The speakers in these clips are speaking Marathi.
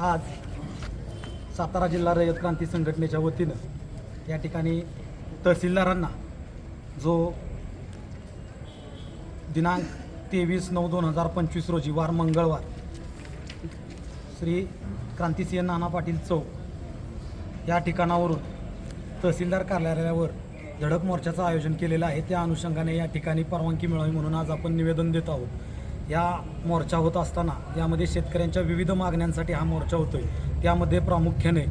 आज सातारा जिल्हा रयत क्रांती संघटनेच्या वतीनं या ठिकाणी तहसीलदारांना जो दिनांक तेवीस नऊ दोन हजार पंचवीस रोजी वार मंगळवार श्री क्रांतिसिंह नाना पाटील चौक या ठिकाणावरून तहसीलदार कार्यालयावर धडक मोर्चाचं आयोजन केलेलं आहे. त्या अनुषंगाने या ठिकाणी परवानगी मिळावी म्हणून आज आपण निवेदन देत आहोत. या मोर्चा होत असताना यामध्ये शेतकऱ्यांच्या विविध मागण्यांसाठी हा मोर्चा होतो आहे त्यामध्ये प्रामुख्याने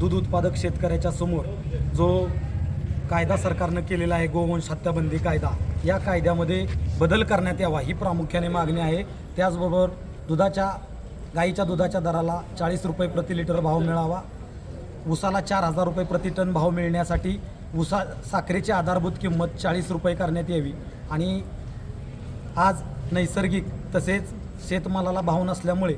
दूध उत्पादक शेतकऱ्याच्या समोर जो कायदा सरकारनं केलेला आहे गोवंश हत्याबंदी कायदा या कायद्यामध्ये बदल करण्यात यावा ही प्रामुख्याने मागणी आहे. त्याचबरोबर दुधाच्या गाईच्या दुधाच्या दराला चाळीस रुपये प्रति लिटर भाव मिळावा. ऊसाला चार हजार रुपये प्रति टन भाव मिळण्यासाठी उसा साखरेची आधारभूत किंमत चाळीस रुपये करण्यात यावी. आणि आज नैसर्गिक तसेच शेतमालाला भाव नसल्यामुळे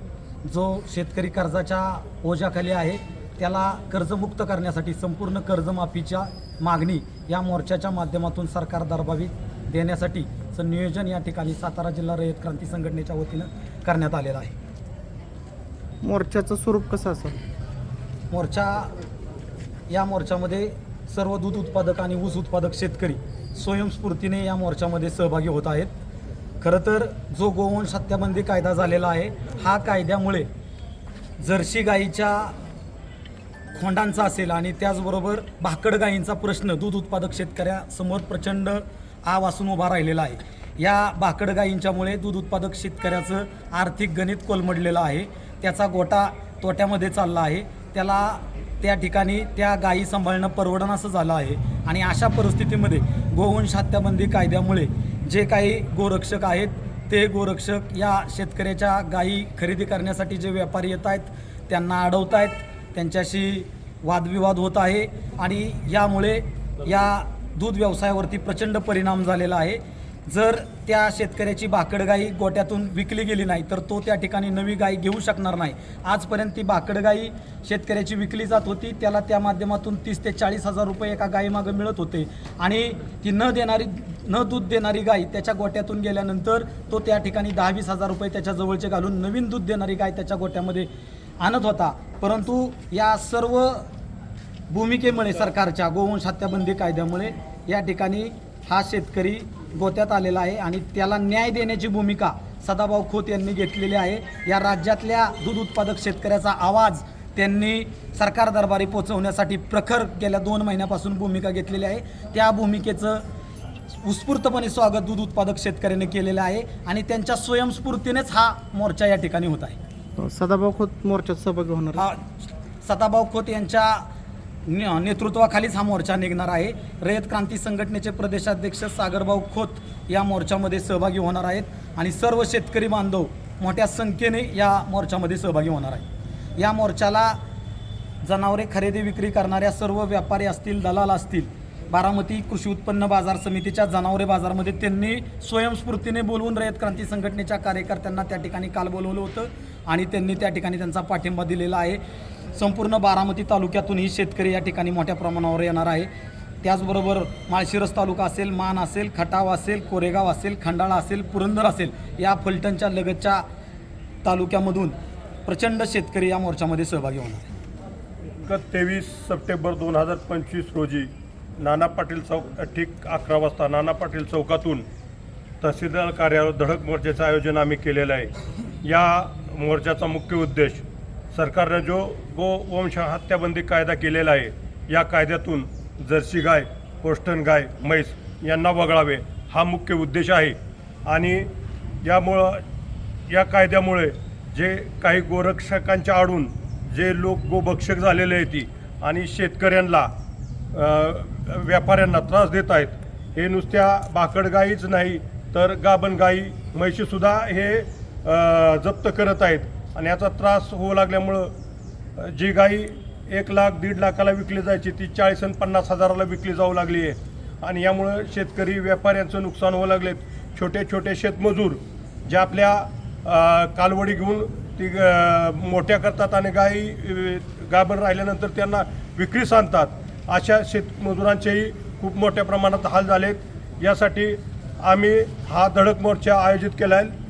जो शेतकरी कर्जाच्या ओझ्याखाली आहे त्याला कर्जमुक्त करण्यासाठी संपूर्ण कर्जमाफीच्या मागणी या मोर्चाच्या माध्यमातून सरकार दरबावी देण्यासाठी नियोजन या ठिकाणी सातारा जिल्हा रयत क्रांती संघटनेच्या वतीनं करण्यात आलेलं आहे. मोर्चाचं स्वरूप कसं असेल? मोर्चा या मोर्चामध्ये सर्व दूध उत्पादक आणि ऊस उत्पादक शेतकरी स्वयंस्फूर्तीने या मोर्चामध्ये सहभागी होत आहेत. खरं तर जो गोवंश हत्याबंदी कायदा झालेला आहे हा कायद्यामुळे जर्सी गाईच्या खोंडांचा असेल आणि त्याचबरोबर भाकड गायींचा प्रश्न दूध उत्पादक शेतकऱ्यासमोर प्रचंड आव असून उभा राहिलेला आहे. या भाकड गायींच्यामुळे दूध उत्पादक शेतकऱ्याचं आर्थिक गणित कोलमडलेलं आहे. त्याचा गोटा तोट्यामध्ये चालला आहे. त्याला त्या ठिकाणी त्या गायी सांभाळणं परवडणासं झालं आहे. आणि अशा परिस्थितीमध्ये गोवंश हत्याबंदी कायद्यामुळे जे काही गोरक्षक आहेत ते गोरक्षक या शेतकऱ्याच्या गायी खरेदी करण्यासाठी जे व्यापारी येत आहेत त्यांना अडवत आहेत. त्यांच्याशी वादविवाद होत आहे आणि यामुळे या दूध व्यवसायावरती प्रचंड परिणाम झालेला आहे. जर त्या शेतकऱ्याची भाकड गाई गोट्यातून विकली गेली नाही तर तो त्या ठिकाणी नवी गाई घेऊ शकणार नाही. आजपर्यंत ती भाकड गाई शेतकऱ्याची विकली जात होती. त्याला त्या माध्यमातून तीस ते चाळीस हजार रुपये एका गायीमागं मिळत होते. आणि ती न देणारी न दूध देणारी गाय त्याच्या गोट्यातून गेल्यानंतर तो त्या ठिकाणी दहा वीस हजार रुपये त्याच्या जवळचे घालून नवीन दूध देणारी गाय त्याच्या गोट्यामध्ये आणत होता. परंतु या सर्व भूमिकेमुळे सरकारच्या गोवंश हत्याबंदी कायद्यामुळे या ठिकाणी हा शेतकरी गोत्यात आलेला आहे आणि त्याला न्याय देण्याची भूमिका सदाभाऊ खोत यांनी घेतलेली आहे. या राज्यातल्या दूध उत्पादक शेतकऱ्याचा आवाज त्यांनी सरकार दरबारी पोहोचवण्यासाठी प्रखर गेल्या दोन महिन्यापासून भूमिका घेतलेली आहे. त्या भूमिकेचं उत्स्फूर्तपणे स्वागत दूध उत्पादक शेतकऱ्याने केलेलं आहे आणि त्यांच्या स्वयंस्फूर्तीनेच हा मोर्चा या ठिकाणी होत आहे. सदाभाऊ खोत मोर्चात सहभागी होणार हा सदाभाऊ खोत यांच्या नेतृत्वाखालीच हा मोर्चा निघणार आहे. रयत क्रांती संघटनेचे प्रदेशाध्यक्ष सागरभाऊ खोत या मोर्चामध्ये सहभागी होणार आहेत आणि सर्व शेतकरी बांधव मोठ्या संख्येने या मोर्चामध्ये सहभागी होणार आहेत. या मोर्चाला जनावरे खरेदी विक्री करणाऱ्या सर्व व्यापारी असतील दलाल असतील बारामती कृषी उत्पन्न बाजार समितीच्या जनावरे बाजारमध्ये त्यांनी स्वयंस्फूर्तीने बोलवून रयत क्रांती संघटनेच्या कार्यकर्त्यांना त्या ठिकाणी काल बोलवलं होतं आणि त्यांनी त्या ठिकाणी त्यांचा पाठिंबा दिलेला आहे. संपूर्ण बारामती तालुक्यातून ही शेतकरी या ठिकाणी मोठ्या प्रमाणावर येणार आहे. त्याचबरोबर माळशिरस तालुका असेल मान असेल खटाव असेल कोरेगाव असेल खंडाळा असेल पुरंदर असेल या फलटणच्या लगतच्या तालुक्यामधून प्रचंड शेतकरी या मोर्चामध्ये सहभागी होणार गत तेवीस सप्टेंबर दोन हजार पंचवीस रोजी नाना पाटील चौक ठीक अकरा वाजता नाना पाटील चौकातून तहसीलदार कार्यालय धडक मोर्चाचं आयोजन आम्ही केलेलं आहे. या मोर्चाचा मुख्य उद्देश सरकारनं जो गोवंश हत्याबंदी कायदा केलेला आहे या कायद्यातून जर्सी गाय पोस्टन गाय म्हैस यांना वगळावे हा मुख्य उद्देश आहे. आणि यामुळं या कायद्यामुळे जे काही गोरक्षकांच्या आडून जे लोक गोभक्षक झालेले आहेत ती आणि शेतकऱ्यांना व्यापाऱ्यांना त्रास देत आहेत हे नुसत्या बाकड गाईच नाही तर गाभण गाई म्हैशीसुद्धा हे जप्त करत आहेत. आणि याचा त्रास होऊ लागल्यामुळं जी गाई एक लाख दीड लाखाला विकली जायची ती चाळीस आणि पन्नास हजाराला विकली जाऊ लागली आहे. आणि यामुळं शेतकरी व्यापाऱ्यांचं नुकसान होऊ लागलेत. छोटे छोटे शेतमजूर जे आपल्या कालवडी घेऊन ती मोठ्या करतात आणि गाई गाबर गाभण राहिल्यानंतर त्यांना विक्रीस आणतात. अशा शेतमजुरांचेही खूप मोठ्या प्रमाणात हाल झालेत. यासाठी आम्ही हा धडक मोर्चा आयोजित केला आहे